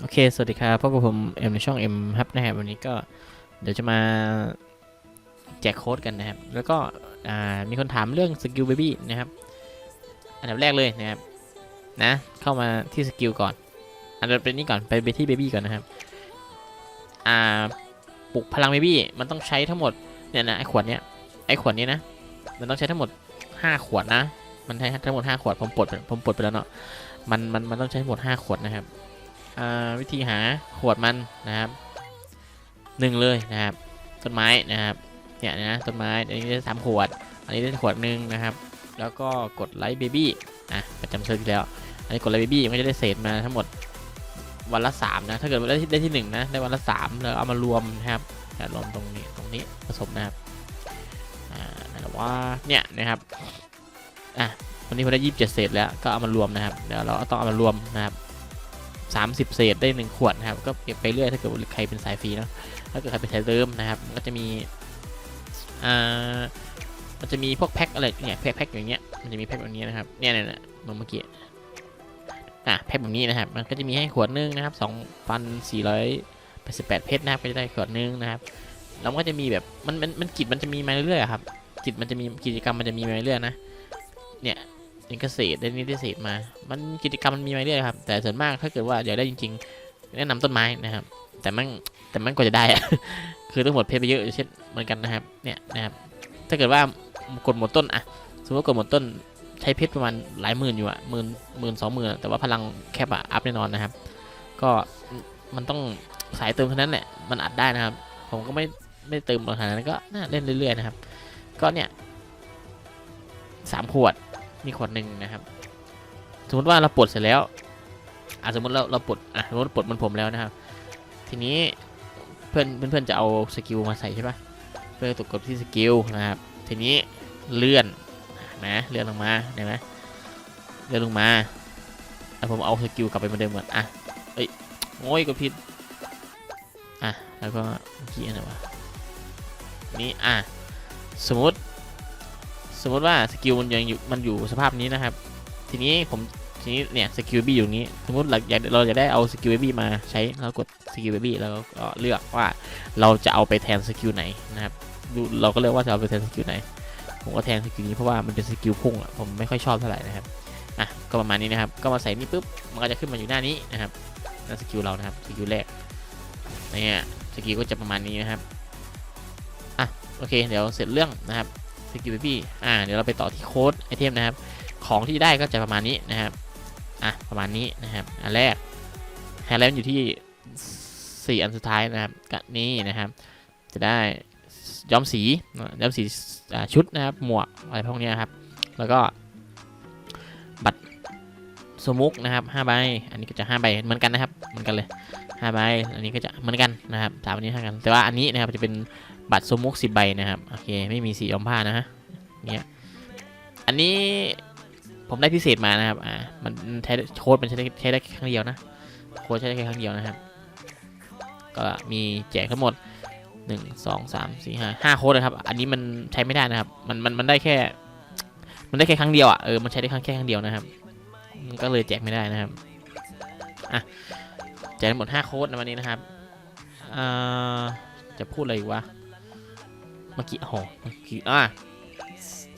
โอเค สวัสดีครับ พบกับผมเอ็มในช่อง M ครับนะครับวันนี้ก็เดี๋ยวจะมาแจกโค้ดกันนะครับ แล้วก็มีคนถามเรื่องสกิลเบบี้นะครับ อันดับแรกเลยนะครับ นะ เข้ามาที่สกิลก่อน อันดับเป็นนี้ก่อน ไปไปที่เบบี้ก่อนนะครับ อ่า ปลุกพลังเบบี้ มันต้องใช้ทั้งหมด เนี่ยนะ ไอขวดเนี้ย ไอขวดนี้นะ มันต้องใช้ทั้งหมด 5 ขวดนะ มันใช้ทั้งหมด 5 ขวด ผมปลด ผมปลดไปแล้วเนาะ มัน มัน มันต้องใช้ทั้งหมด 5 ขวดนะครับ วิธีหาขวดมันนะครับหนึ่งเลยนะครับ ต้นไม้นะครับเนี่ยนะต้นไม้อันนี้ได้สามขวด อันนี้ได้ขวดหนึ่งนะครับ แล้วก็กดไลค์เบบี้อะประจำเชิญแล้ว อันนี้กดไลค์เบบี้มันก็จะได้เศษมาทั้งหมดวันละสามนะ ถ้าเกิดได้ที่ได้ที่หนึ่งนะได้วันละสามแล้วเอามารวมนะครับรวมตรงนี้ตรงนี้ผสมนะครับอ่าแต่ว่าเนี่ยนะครับอะวันนี้ผมได้ยี่สิบเจ็ดเศษแล้วก็เอามารวมนะครับเดี๋ยวเราต้องเอามารวมนะครับ 30 เศษได้ 1 ขวดนะครับ ก็เก็บไปเรื่อยถ้าเกิดใครเป็นสายฟรีเนอะถ้าเกิดใครเป็นสายเติมนะครับมันก็จะมีอ่ามันจะมีพวกแพ็คอะไรเนี่ยแพ็คแพ็คอย่างเงี้ยมันจะมีแพ็คแบบนี้นะครับเนี่ยเนี่ยเนี่ยเมื่อกี้อะแพ็คแบบนี้นะครับ มันก็จะมีให้ขวดนึงนะครับ2,488เพชรนะครับก็จะได้ขวดนึงนะครับแล้วมันก็จะมีแบบมันมันมันกิจมันจะมีมาเรื่อยๆครับกิจมันจะมีกิจกรรมมันจะมีมาเรื่อยๆนะเนี่ย นี่ก็เศษได้นี่ได้เศษมา มันกิจกรรมมันมีมาเรื่อยครับ แต่ส่วนมากถ้าเกิดว่าอยากได้จริง ๆ แนะนำต้นไม้นะครับ แต่มันแต่มันกว่าจะได้ คือต้องหมดเพชรไปเยอะเช่นเหมือนกันนะครับ เนี่ยนะครับ ถ้าเกิดว่ากดหมดต้นอะสมมติว่ากดหมดต้นใช้เพชรประมาณหลายหมื่นอยู่อะหมื่นหมื่นสองหมื่นแต่ว่าพลังแคปอะอัพแน่นอนนะครับ ก็มันต้องสายเติมเท่านั้นแหละ มันอัดได้นะครับ ผมก็ไม่ไม่เติมขนาดนั้นก็เล่นเรื่อยๆนะครับ ก็เนี่ยสามขวด มีขวดหนึ่งนะครับ สมมติว่าเราปลดเสร็จแล้วอะสมมติเราเราปลดอะสมมติปลดมันผมแล้วนะครับ ทีนี้เพื่อนเพื่อนจะเอาสกิลมาใส่ใช่ปะเพื่อนตกกดที่สกิลนะครับ ทีนี้เลื่อนนะเลื่อนลงมาเห็นไหมเลื่อนลงมาแล้วผมเอาสกิลกลับไปเหมือนเดิมก่อนอะเอ้ยโอ้ยกดผิดอะแล้วก็เมื่อกี้อะไรวะนี่อะสมมติ มมติว่าสกิลมันยังอยู่มันอยู่สภาพนี้นะครับ ทีนี้ผมทีนี้เนี่ยสกิลบี้อยู่นี้ สมมติเราอยากเราจะได้เอาสกิลบี้มาใช้เรากดสกิลบี้แล้วก็เลือกว่าเราจะเอาไปแทนสกิลไหนนะครับดูเราก็เลือกว่าจะเอาไปแทนสกิลไหน ผมก็แทนสกิลนี้เพราะว่ามันเป็นสกิลพุ่งอะผมไม่ค่อยชอบเท่าไหร่นะครับอะก็ประมาณนี้นะครับ ก็มาใส่นี่ปุ๊บมันก็จะขึ้นมาอยู่หน้านี้นะครับนั่นสกิลเรานะครับสกิลแรกเนี่ยสกิลก็จะประมาณนี้นะครับอะโอเค เดี๋ยวเสร็จเรื่องนะครับ กิลพี่อ่าเดี๋ยวเราไปต่อที่โค้ดไอเทมนะครับ ของที่ได้ก็จะประมาณนี้นะครับ อะประมาณนี้นะครับ อันแรกไฮไลท์อยู่ที่ 4 อันสุดท้ายนะครับกับนี่นะครับ จะได้ย้อมสีย้อมสีชุดนะครับ หมวกอะไรพวกนี้ครับ แล้วก็บัตรสมุกนะครับ5ใบ อันนี้ก็จะ5ใบเหมือนกันนะครับ เหมือนกันเลย5ใบ อันนี้ก็จะเหมือนกันนะครับสามอันนี้เท่ากัน แต่ว่าอันนี้นะครับจะเป็น บัตรสมุกสิบใบนะครับ โอเค ไม่มีสีย้อมผ้านะฮะเนี่ยอันนี้ผมได้พิเศษมานะครับ อ่า มันใช้โค้ดมันใช้ได้ใช้ได้แค่ครั้งเดียวนะ โค้ดใช้ได้แค่ครั้งเดียวนะครับ ก็มีแจกทั้งหมดหนึ่งสองสามสี่ห้าห้าโค้ดนะครับ อันนี้มันใช้ไม่ได้นะครับ มันมันมันได้แค่ มันได้แค่ครั้งเดียวอะ เออ มันใช้ได้ครั้งแค่ครั้งเดียวนะครับ ก็เลยแจกไม่ได้นะครับ อะ แจกทั้งหมดห้าโค้ดในวันนี้นะครับ อ่า จะพูดอะไรอีกวะ เมื่อกี้โอ้โหเมื่อกี้อะ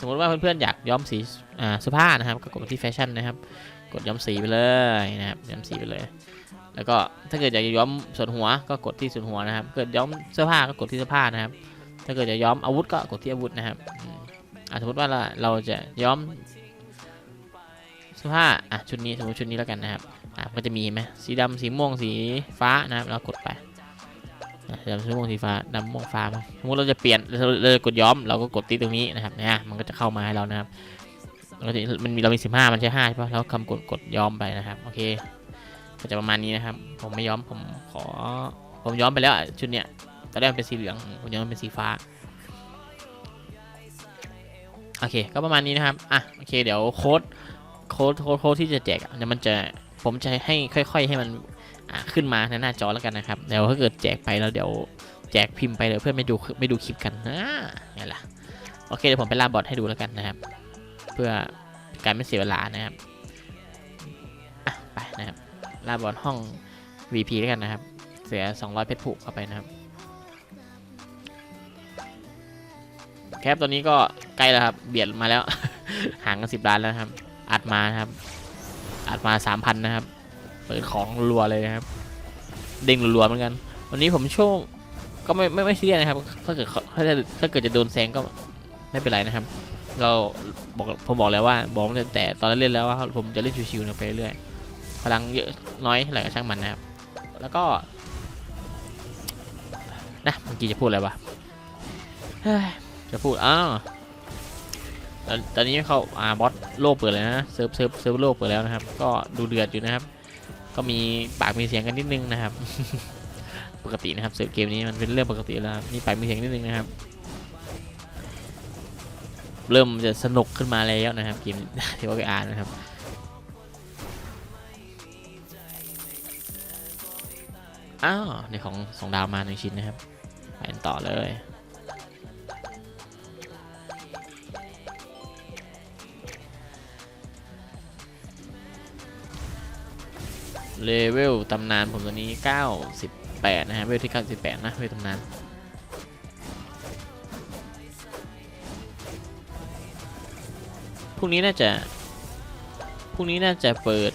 สมมติว่าเพื่อนๆอยากย้อมสีอ่าเสื้อผ้านะครับ ก็กดที่แฟชั่นนะครับ กดย้อมสีไปเลยนะครับย้อมสีไปเลย แล้วก็ถ้าเกิดอยากจะย้อมส่วนหัวก็กดที่ส่วนหัวนะครับ เกิดย้อมเสื้อผ้าก็กดที่เสื้อผ้านะครับ ถ้าเกิดจะย้อมอาวุธก็กดที่อาวุธนะครับอ่าสมมติว่าเราเราจะย้อมเสื้อผ้าอะชุดนี้สมมติชุดนี้แล้วกันนะครับอะมันจะมีไหมสีดำสีม่วงสีฟ้านะครับเรากดไป ดำสีม่วงสีฟ้าดำม่วงฟ้ามั้งสมมติเราจะเปลี่ยนเราเราจะกดย้อมเราก็กดที่ตรงนี้นะครับเนี่ยมันก็จะเข้ามาให้เรานะครับเราจะมันมีเรามีสิบห้ามันใช่ห้าใช่ปะแล้วคำกดกดย้อมไปนะครับโอเคก็จะประมาณนี้นะครับ ผมไม่ย้อมผมขอผมย้อมไปแล้วชุดเนี้ยตอนแรกมันเป็นสีเหลืองผมย้อมเป็นสีฟ้าโอเค ก็ประมาณนี้นะครับ อะ โอเค เดี๋ยวโค้ด โค้ด โค้ดที่จะแจกเดี๋ยวมันจะ ผมจะให้ค่อย ๆ ให้มัน ขึ้นมาในหน้าจอแล้วกันนะครับเดี๋ยวถ้าเกิดแจกไปแล้วเดี๋ยวแจกพิมพ์ไปเดี๋ยวเพื่อนไม่ดูไม่ดูคลิปกันนะนี่แหละโอเคเดี๋ยวผมไปลาบอทให้ดูแล้วกันนะครับ เพื่อการไม่เสียเวลานะครับอะไปนะครับลาบอทห้อง VP แล้วกันนะครับ เสีย 200 เพชรผูกเข้าไปนะครับแคปตัวนี้ก็ใกล้แล้วครับ เบียดมาแล้ว ห่างกันสิบล้านแล้วครับ อัดมาครับ อัดมา3,000นะครับ เปิดของรัวเลยนะครับ เด้งรัวๆเหมือนกัน วันนี้ผมโชคก็ไม่ไม่ไม่เรียนะครับ ถ้าเกิดถ้าเกิดถ้าเกิดจะโดนแซงก็ไม่เป็นไรนะครับ เราบอกผมบอกแล้วว่าบอกแต่ตอนเล่นแล้วว่าผมจะเล่นชิวๆไปเรื่อยพลังเยอะน้อยเท่าไหร่ก็ช่างมันนะครับ แล้วก็นะเมื่อกี้จะพูดอะไรวะจะพูดอ้าวตอนตอนนี้เขาอ่าบอสโลกเปิดเลยนะเซิร์ฟเซิร์ฟเซิร์ฟโลกเปิดแล้วนะครับ ก็ดูเดือดอยู่นะครับ ก็มีปากมีเสียงกันนิดนึงนะครับ ปกตินะครับเซิร์ฟเกมนี้มันเป็นเรื่องปกติแล้วมีปากมีเสียงนิดนึงนะครับ เริ่มจะสนุกขึ้นมาแล้วนะครับเกมที่ว่าไปอ่านนะครับอ้าวในของสองดาวมาหนึ่งชิ้นนะครับไปต่อเลย เลเวลตำนานผมตัวนี้ 98 นะฮะ เวลที่ 98 นะ เวลตำนาน พรุ่งนี้น่าจะ พรุ่งนี้น่าจะเปิด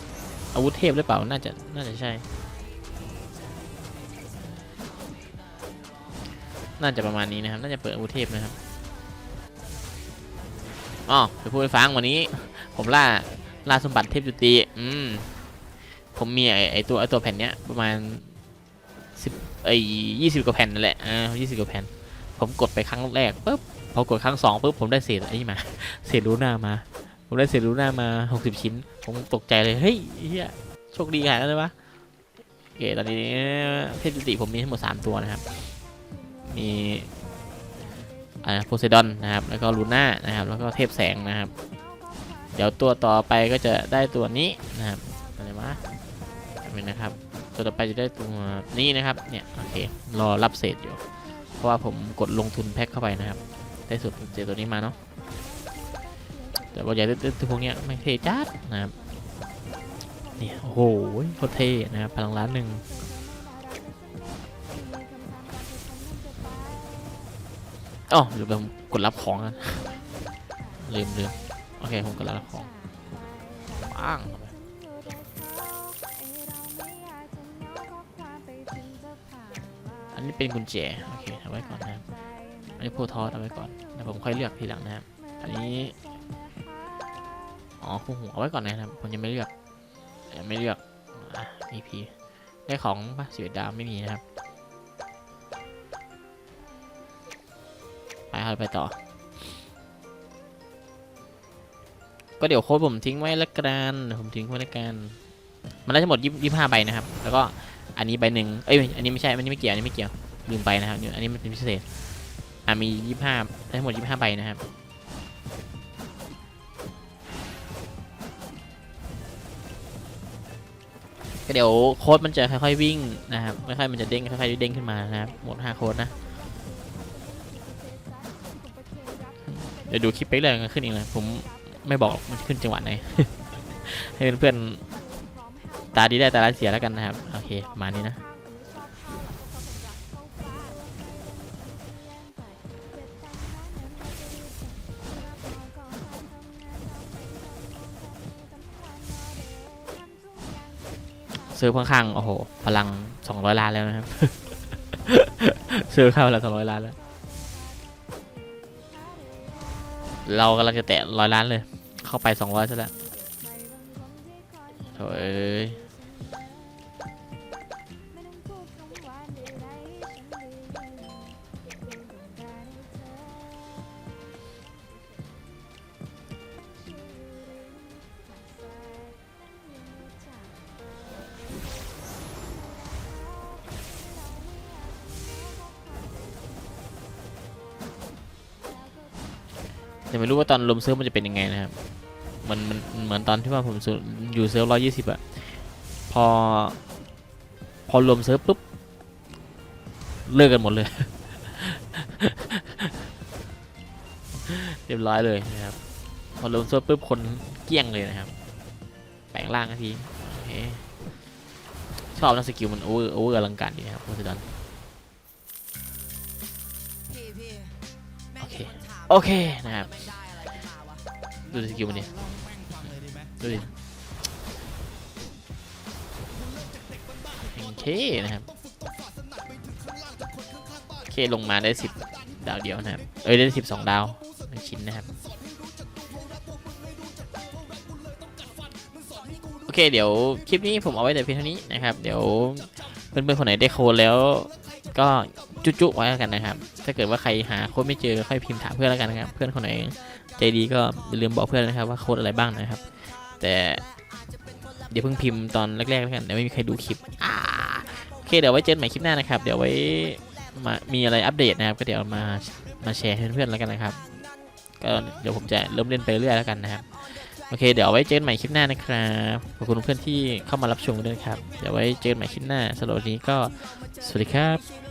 อาวุธเทพหรือเปล่า น่าจะ น่าจะใช่ น่าจะประมาณนี้นะครับ น่าจะเปิดอาวุธเทพนะครับอ๋อไปพูดให้ฟังวันนี้ ผมล่า ล่าสมบัติเทพจุติ อืม ผมมีไอไอตัวไอตัวแผ่นเนี้ยประมาณสิบไอยี่สิบกว่าแผ่นนั่นแหละอ่ายี่สิบกว่าแผ่น ผมกดไปครั้งแรกปุ๊บพอกดครั้งสองปุ๊บผมได้เศษไอ้นี่มาเศษรูน่ามา ผมได้เศษรูน่ามา60ชิ้น ผมตกใจเลยเฮ้ยเฮียโชคดีขนาดนั้นเลยวะโอเคตอนนี้เทพจุติผมมีทั้งหมด3ตัวนะครับ มีอ่าโพไซดอนนะครับ แล้วก็ลูน่านะครับ แล้วก็เทพแสงนะครับ เดี๋ยวตัวต่อไปก็จะได้ตัวนี้นะครับ เป็นะครับ ตัวต่อไปจะได้ตัวนี้นะครับ เนี่ยโอเค รอรับเศษอยู่ เพราะว่าผมกดลงทุนแพ็คเข้าไปนะครับ ได้สุดเจอตัวนี้มาเนาะ แต่ว่าใหญ่ตื้อๆพวกเนี้ยไม่เทจัดนะครับ เนี่ยโอ้โหโคตรเท่นะครับพลังล้านหนึ่งอ๋อลืมไปผมกดรับของกันลืมลืมโอเคผมกดรับของปัง นนี้เป็นกุญแจ โอเคเอาไว้ก่อนนะครับอันนี้โพทอสเอาไว้ก่อนเดี๋ยวผมค่อยเลือกทีหลังนะครับ อันนี้อ๋อคู่หูเอาไว้ก่อนนะครับ ผมยังไม่เลือกยังไม่เลือกอะ EP ได้ของปะสิบเอ็ดดาวไม่มีนะครับ ไปครับไปต่อ ก็เดี๋ยวโค้ดผมทิ้งไว้ละกัน ผมทิ้งไว้ละกัน มันได้ทั้งหมดยี่ห้าใบนะครับ แล้วก็ อันนี้ใบหนึ่งเอ้ยอันนี้ไม่ใช่อันนี้ไม่เกี่ยวอันนี้ไม่เกี่ยวลืมไปนะครับอันนี้มันเป็นพิเศษอะมียี่ห้าทั้งหมดยี่ห้าใบนะครับก็เดี๋ยวโค้ดมันจะค่อยๆวิ่งนะครับค่อยๆมันจะเด้งค่อยๆเด้งขึ้นมานะครับหมดห้าโค้ดนะเดี๋ยวดูคลิปไปเรื่อยๆก็ขึ้นเองเลยผมไม่บอกมันขึ้นจังหวะไหนให้เพื่อนๆ ตาดีได้ตาร้ายเสียแล้วกันนะครับ โอเค มานี้นะซื้อข้างๆโอ้โห พลัง 200 ล้านแล้วนะครับ ซื้อเข้าแล้ว200ล้านแล้ว เรากำลังจะแตะร้อยล้านเลย เข้าไป200ซะแล้วโถ่ แต่ไม่รู้ว่าตอนลมเซิร์ฟมันจะเป็นยังไงนะครับมันมันเหมือนตอนที่ว่าผมอยู่เซิร์ฟร้อยยี่สิบอะพอ พอรวมเซิร์ฟปุ๊บ เลิกกันหมดเลย เรียบร้อยเลยนะครับ พอรวมเซิร์ฟปุ๊บคนเกลี้ยงเลยนะครับ แปลงร่างทีโอเคชชอบนะสกิลมันโอเวอร์โอเวอร์อลังการดีนะครับโพไซดอน โอเค โอเคนะครับ ดูสกิลมันดิดูดิโอเคนะครับ โอเคลงมาได้สิบดาวเดียวนะครับ เอ้ยได้สิบสองดาวหนึ่งชิ้นนะครับ โอเคเดี๋ยวคลิปนี้ผมเอาไว้แต่เพียงเท่านี้นะครับ เดี๋ยวเพื่อนๆคนไหนได้โค้ดแล้วก็ จุ๊ๆไว้แล้วกันนะครับ ถ้าเกิดว่าใครหาโค้ดไม่เจอค่อยพิมพ์ถามเพื่อนแล้วกันนะครับ เพื่อนคนไหนใจดีก็อย่าลืมบอกเพื่อนนะครับว่าโค้ดอะไรบ้างนะครับ แต่เดี๋ยวเพิ่งพิมพ์ตอนแรกๆแล้วกันเดี๋ยวไม่มีใครดูคลิปโอเคเดี๋ยวไว้เจอกันใหม่คลิปหน้านะครับ เดี๋ยวไว้มามีอะไรอัปเดตนะครับ ก็เดี๋ยวมามาแชร์ให้เพื่อนๆแล้วกันนะครับก็เดี๋ยวผมจะเริ่มเล่นไปเรื่อยแล้วกันนะครับโอเค เดี๋ยวไว้เจอกันใหม่คลิปหน้านะครับขอบคุณเพื่อนที่เข้ามารับชมด้วยครับ เดี๋ยวไว้เจอกันใหม่คลิปหน้าสำหรับวันนี้ก็สวัสดีครับ